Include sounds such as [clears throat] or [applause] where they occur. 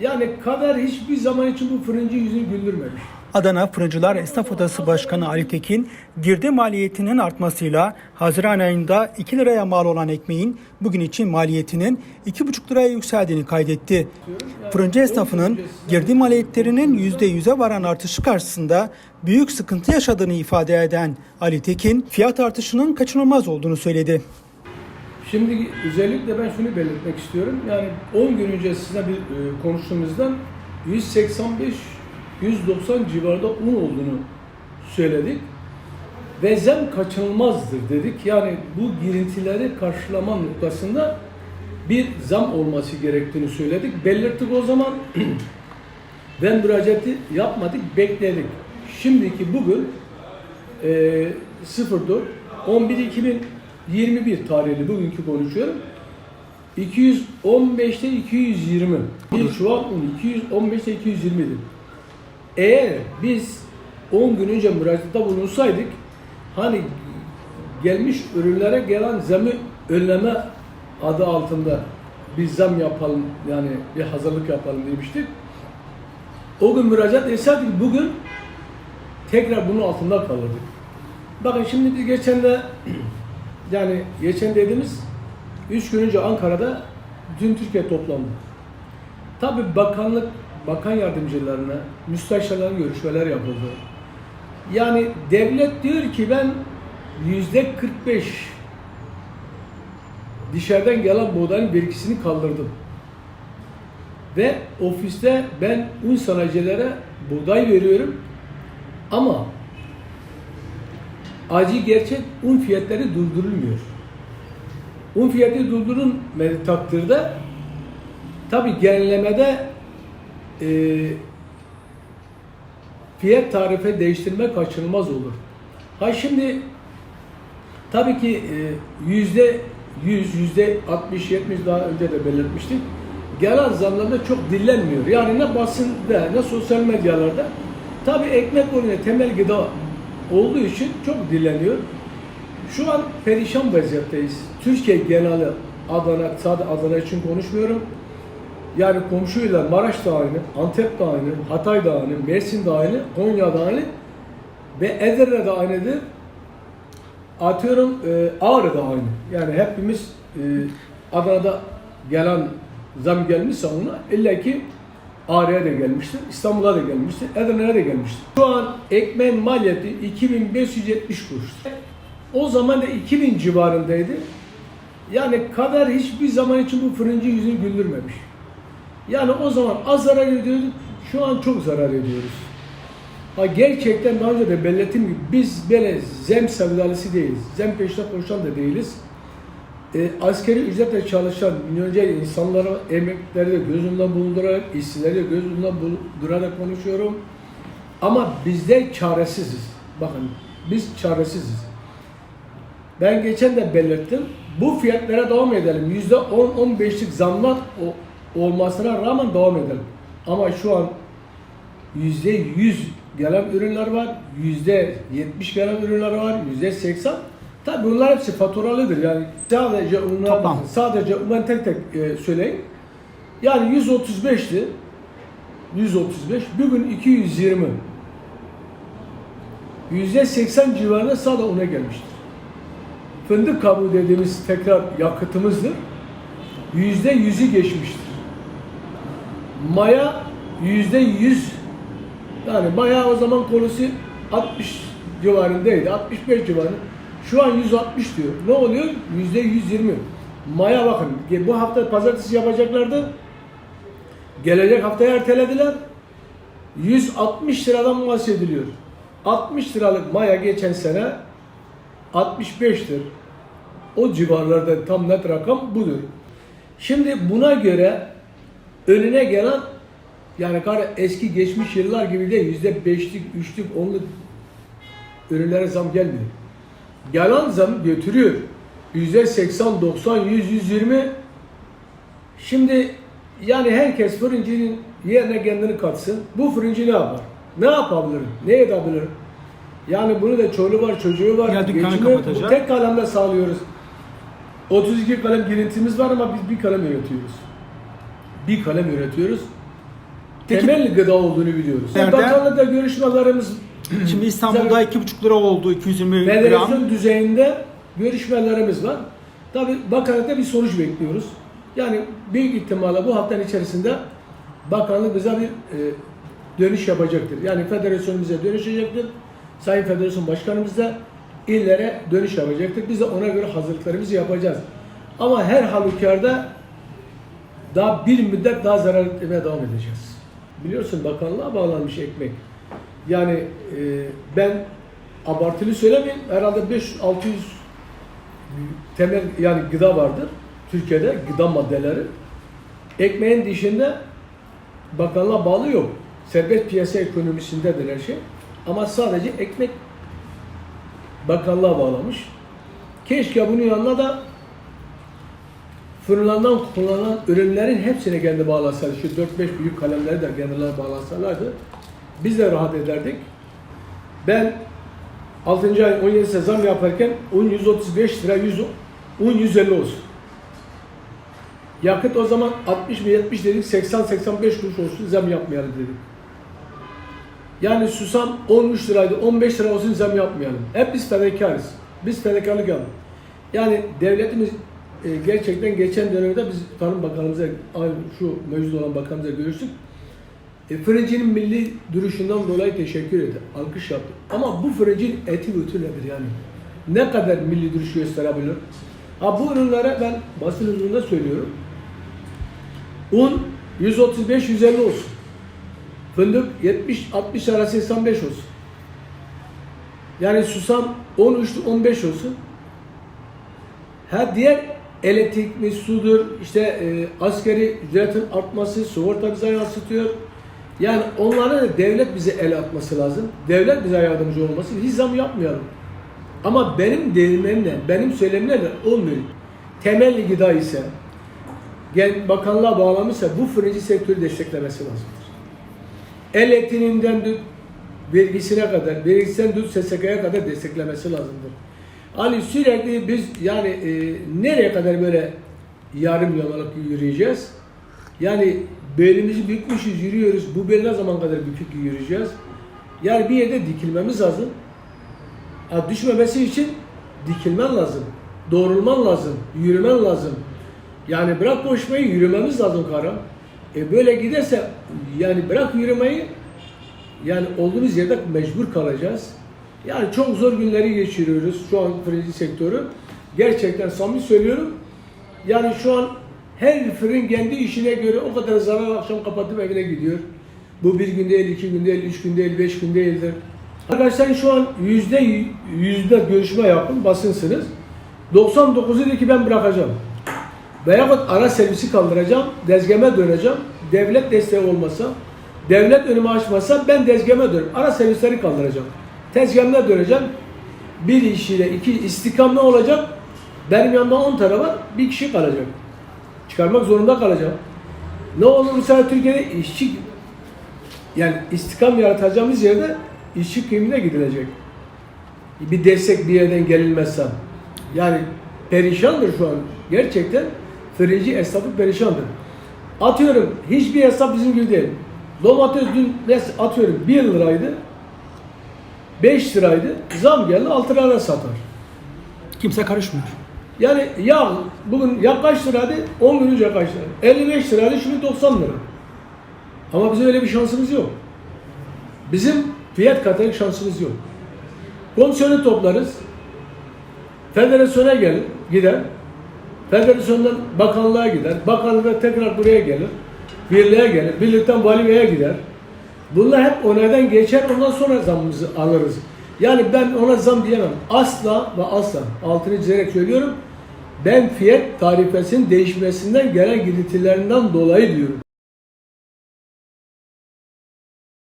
Yani kader hiçbir zaman için bu fırıncı yüzünü güldürmemiş. Adana Fırıncılar Esnaf Odası Başkanı Ali Tekin, girdi maliyetinin artmasıyla Haziran ayında 2 liraya mal olan ekmeğin bugün için maliyetinin 2,5 liraya yükseldiğini kaydetti. Fırıncı esnafının girdi maliyetlerinin %100'e varan artışı karşısında büyük sıkıntı yaşadığını ifade eden Ali Tekin, fiyat artışının kaçınılmaz olduğunu söyledi. Şimdi özellikle ben şunu belirtmek istiyorum. Yani 10 gün önce sizinle bir e, konuştuğumuzdan 185 190 civarında un olduğunu söyledik. Ve zam kaçınılmazdır dedik. Yani bu girintileri karşılama noktasında bir zam olması gerektiğini söyledik. Belirttik o zaman. [clears throat] ben müracaatı yapmadık, bekledik. Şimdiki bugün e, 04 11 2021 tarihli bugünkü konuşuyorum. 215'te 220. Bir çuval un 215'te 220 'dir. Eğer biz 10 gün önce müracaatta bulunsaydık hani gelmiş ürünlere gelen zamı önleme adı altında bir zam yapalım yani bir hazırlık yapalım demiştik. O gün müracaat etseydik bugün tekrar bunun altında kalırdık. Bakın şimdi biz geçen de yani geçen dediğimiz 3 gün önce Ankara'da dün Türkiye toplandı. Tabi bakanlık, bakan yardımcılarına, müsteşarların görüşmeler yapıldı. Yani devlet diyor ki ben yüzde 45 dışarıdan gelen buğdayın vergisini kaldırdım. Ve ofiste ben un sanayicilere buğday veriyorum ama acı gerçek un fiyatları durdurulmuyor. Un fiyatı durdurulmadığı takdirde tabi genellemede e, fiyat tarife değiştirme kaçınılmaz olur. Ha şimdi tabii ki e, yüzde 100, yüzde 60, 70 daha önce de belirtmiştik. Gelen zamlarda çok dillenmiyor. Yani ne basında ne sosyal medyalarda. Tabii ekmek ürünü temel gıda olduğu için çok dilleniyor. Şu an perişan vaziyetteyiz. Türkiye geneli Adana, sadece Adana için konuşmuyorum. Yani komşuyla Maraş da aynı, Antep de aynı, Hatay da aynı, Mersin de aynı, Konya da aynı ve Edirne de aynıdır. Atıyorum e, Ağrı da aynı. Yani hepimiz e, Adana'da gelen zam gelmişse ona illa ki Ağrı'ya da gelmiştir, İstanbul'a da gelmiştir, Edirne'ye de gelmiştir. Şu an ekmeğin maliyeti 2570 kuruş. O zaman da 2000 civarındaydı. Yani kader hiçbir zaman için bu fırıncı yüzünü güldürmemiş. Yani o zaman az zarar ediyorduk, şu an çok zarar ediyoruz. Ha gerçekten daha önce de belirttiğim gibi biz böyle zem sevdalısı değiliz. Zem peşinde koşan da değiliz. E, askeri ücretle çalışan milyonca insanlara emekleri de göz önünde bulundurarak, işçileri de göz önünde bulundurarak konuşuyorum. Ama bizde çaresiziz. Bakın biz çaresiziz. Ben geçen de belirttim. Bu fiyatlara devam edelim. Yüzde 10-15'lik zamlar olmasına rağmen devam edelim. Ama şu an yüzde 100 gelen ürünler var. Yüzde 70 gelen ürünler var. Yüzde 80. Tabi bunlar hepsi faturalıdır. Yani sadece onlar, Toplam. sadece ben tek tek e, söyleyeyim. Yani 135'ti. 135. Bugün 220. Yüzde 80 civarında sadece ona gelmiştir. Fındık kabuğu dediğimiz tekrar yakıtımızdır. Yüzde yüzü geçmiştir. Maya yüzde yüz yani maya o zaman konusu 60 civarındaydı. 65 civarında. Şu an 160 diyor. Ne oluyor? Yüzde 120. Maya bakın. Bu hafta pazartesi yapacaklardı. Gelecek haftaya ertelediler. 160 liradan bahsediliyor. 60 liralık maya geçen sene 65'tir. O civarlarda tam net rakam budur. Şimdi buna göre önüne gelen yani kar eski geçmiş yıllar gibi değil yüzde beşlik, üçlük, onluk ürünlere zam gelmiyor. Gelen zam götürüyor. Yüzde 80, 90, 100, 120 Şimdi yani herkes fırıncının yerine kendini katsın. Bu fırıncı ne yapar? Ne yapabilir? Ne edebilir? Yani bunu da çoluğu var, çocuğu var. Ya dükkanı tek kalemle sağlıyoruz. 32 kalem girintimiz var ama biz bir kalem üretiyoruz. Bir kalem üretiyoruz. Peki- temel gıda olduğunu biliyoruz. Nerede? Bakanlıkla görüşmelerimiz Şimdi İstanbul'da 2,5 lira oldu 220 gram. federasyon düzeyinde görüşmelerimiz var. Tabi bakanlıkta bir sonuç bekliyoruz. Yani büyük ihtimalle bu haftanın içerisinde bakanlık bize bir e, dönüş yapacaktır. Yani federasyon bize dönüşecektir. Sayın Federasyon Başkanımız da illere dönüş yapacaktır. Biz de ona göre hazırlıklarımızı yapacağız. Ama her halükarda daha bir müddet daha zarar etmeye devam edeceğiz. Biliyorsun bakanlığa bağlanmış ekmek. Yani e, ben abartılı söylemeyeyim. Herhalde 500-600 temel yani gıda vardır. Türkiye'de gıda maddeleri. Ekmeğin dışında bakanlığa bağlı yok. Serbest piyasa ekonomisindedir her şey. Ama sadece ekmek bakanlığa bağlamış. Keşke bunun yanına da fırınlardan kullanılan ürünlerin hepsine kendi bağlasaydı. Şu 4-5 büyük kalemleri de kendilerine bağlasalardı biz de rahat ederdik. Ben 6. ay 17 zam yaparken un 135 lira 100 un 150 olsun. Yakıt o zaman 60 mı 70 dedik 80-85 kuruş olsun zam yapmayalım dedik. Yani susam 13 liraydı 15 lira olsun zam yapmayalım. Hep biz fedakarız. Biz fedakarlık yapalım. Yani devletimiz e, gerçekten geçen dönemde biz Tarım Bakanımıza şu mevcut olan bakanımıza görüştük. E, fırıncının milli duruşundan dolayı teşekkür etti. Alkış yaptı. Ama bu fırıncın eti bütün yani? Ne kadar milli duruş gösterebilir? Ha bu ürünlere ben basın ürününde söylüyorum. Un 135-150 olsun. Fındık 70-60 arası 85 olsun. Yani susam 13-15 olsun. Ha diğer elektrik mi, sudur, işte e, askeri ücretin artması, sigorta bize yansıtıyor. Yani onlara da devlet bize el atması lazım. Devlet bize yardımcı olması. Hiç zam yapmayalım. Ama benim değirmenimle, benim söylemimle olmuyor. Temelli gıda ise, bakanlığa bağlamışsa bu fırıncı sektörü desteklemesi lazımdır. El etininden vergisine kadar, vergisinden tut SSK'ya kadar desteklemesi lazımdır. Hani sürekli biz yani e, nereye kadar böyle yarım yamalak yürüyeceğiz? Yani belimizi bükmüşüz, yürüyoruz. Bu bel ne zaman kadar bükük yürüyeceğiz? Yani bir yerde dikilmemiz lazım. Ha, düşmemesi için dikilmen lazım. Doğrulman lazım. Yürümen lazım. Yani bırak koşmayı yürümemiz lazım kara. E böyle giderse yani bırak yürümeyi yani olduğumuz yerde mecbur kalacağız. Yani çok zor günleri geçiriyoruz şu an fırıncı sektörü. Gerçekten samimi söylüyorum. Yani şu an her fırın kendi işine göre o kadar zarar akşam kapatıp evine gidiyor. Bu bir gün değil, iki gün değil, üç gün değil, beş gün değildir. Arkadaşlar şu an yüzde yüzde görüşme yaptım, basınsınız. 99'u dedi ki ben bırakacağım. Veyahut ara servisi kaldıracağım, dezgeme döneceğim. Devlet desteği olmasa, devlet önümü açmasa ben dezgeme dönüp ara servisleri kaldıracağım. Tezgahımda döneceğim. Bir işiyle iki istikam ne olacak? Benim yanımda 10 tane var, bir kişi kalacak. Çıkarmak zorunda kalacağım. Ne olur mesela Türkiye'de işçi yani istikam yaratacağımız yerde işçi kıyımına gidilecek. Bir destek bir yerden gelinmezse. Yani perişandır şu an. Gerçekten fırıncı esnafı perişandır. Atıyorum hiçbir hesap bizim gibi değil. Domates dün atıyorum 1 liraydı. 5 liraydı. Zam geldi 6 liraya satar. Kimse karışmıyor. Yani yağ bugün yağ kaç liraydı? 10 gün önce kaç lira? 55 liraydı şimdi 90 lira. Ama bizim öyle bir şansımız yok. Bizim fiyat katacak şansımız yok. Komisyonu toplarız. Federasyona gelir, gider. Federasyondan bakanlığa gider. Bakanlığa tekrar buraya gelir. Birliğe gelir. Birlikten valiliğe gider. Bunlar hep onaydan geçer. Ondan sonra zamımızı alırız. Yani ben ona zam diyemem. Asla ve asla. Altını çizerek söylüyorum. Ben fiyat tarifesinin değişmesinden gelen girintilerinden dolayı diyorum.